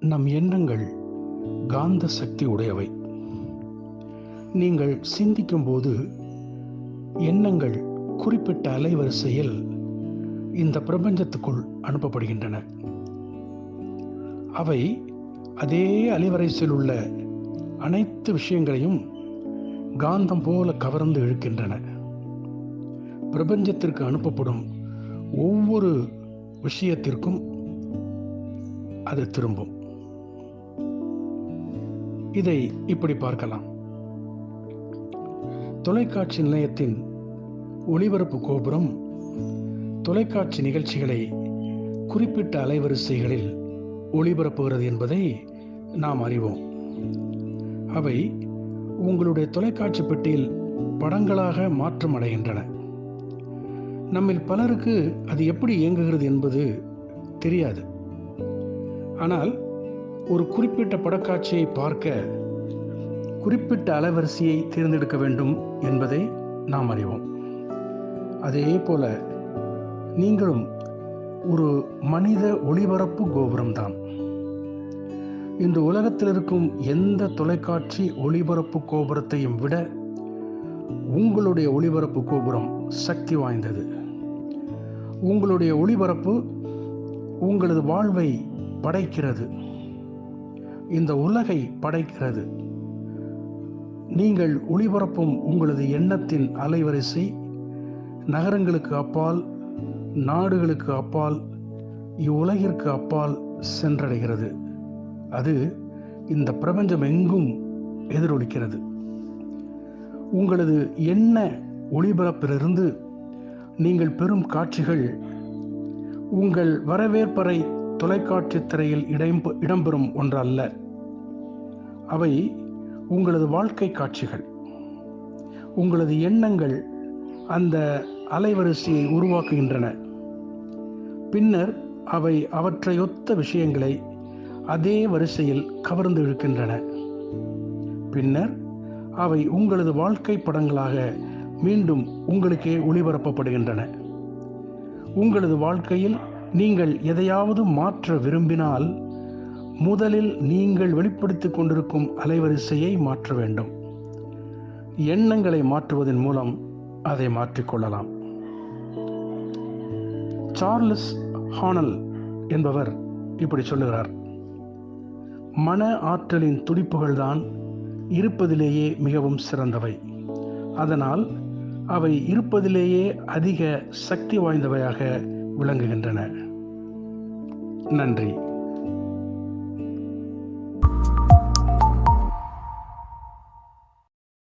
நம் எண்ணங்கள் காந்த சக்தி உடையவை. நீங்கள் சிந்திக்கும்போது எண்ணங்கள் குறிப்பிட்ட அலைவரிசையில் இந்த பிரபஞ்சத்துக்குள் அனுப்பப்படுகின்றன. அவை அதே அலைவரிசையில் உள்ள அனைத்து விஷயங்களையும் காந்தம் போல கவர்ந்து இழுக்கின்றன. பிரபஞ்சத்திற்கு அனுப்பப்படும் ஒவ்வொரு விஷயத்திற்கும் அது திரும்பும். இதை இப்படி பார்க்கலாம். தொலைக்காட்சி நிலையத்தின் ஒளிபரப்பு கோபுரம் தொலைக்காட்சி நிகழ்ச்சிகளை குறிப்பிட்ட அலைவரிசைகளில் ஒளிபரப்புகிறது என்பதை நாம் அறிவோம். அவை உங்களுடைய தொலைக்காட்சி பெட்டியில் படங்களாக மாற்றம் அடைகின்றன. நம்மில் பலருக்கு அது எப்படி இயங்குகிறது என்பது தெரியாது. ஆனால் ஒரு குறிப்பிட்ட படக்காட்சியை பார்க்க குறிப்பிட்ட அலைவரிசையை தேர்ந்தெடுக்க வேண்டும் என்பதை நாம் அறிவோம். அதே போல நீங்களும் ஒரு மனித ஒளிபரப்பு கோபுரம்தான். இந்த உலகத்தில் இருக்கும் எந்த தொலைக்காட்சி ஒளிபரப்பு கோபுரத்தையும் விட உங்களுடைய ஒளிபரப்பு கோபுரம் சக்தி வாய்ந்தது. உங்களுடைய ஒளிபரப்பு உங்களது வாழ்வை படைக்கிறது. இந்த உலகை படைக்கிறது. நீங்கள் ஒளிபரப்பும் உங்களது எண்ணத்தின் அலைவரிசை நகரங்களுக்கு அப்பால் நாடுகளுக்கு அப்பால் இவ்வுலகிற்கு அப்பால் சென்றடைகிறது. அது இந்த பிரபஞ்சம் எங்கும் எதிரொலிக்கிறது. உங்களது எண்ண ஒளிபரப்பிலிருந்து நீங்கள் பெறும் காட்சிகள் உங்கள் வரவேற்பறை தொலைக்காட்சி திரையில் இடம் இடம்பெறும் ஒன்றல்ல. அவை உங்களது வாழ்க்கை காட்சிகள். உங்களது எண்ணங்கள் அந்த அலைவரிசையை உருவாக்குகின்றன. பின்னர் அவை அவற்றையொத்த விஷயங்களை அதே வரிசையில் கவர்ந்து இழுக்கின்றன. பின்னர் அவை உங்களது வாழ்க்கை படங்களாக மீண்டும் உங்களுக்கே ஒளிபரப்பப்படுகின்றன. உங்களது வாழ்க்கையில் நீங்கள் எதையாவது மாற்ற விரும்பினால் முதலில் நீங்கள் வெளிப்படுத்திக் கொண்டிருக்கும் அலைவரிசையை மாற்ற வேண்டும். எண்ணங்களை மாற்றுவதன் மூலம் அதை மாற்றிக்கொள்ளலாம் சார்லஸ் ஹானல் என்பவர் இப்படி சொல்லுகிறார். மன ஆற்றலின் துடிப்புகள்தான் இருப்பதிலேயே மிகவும் சிறந்தவை. அதனால் அவை இருப்பதிலேயே அதிக சக்தி வாய்ந்தவையாக விளங்குகின்றன. நன்றி.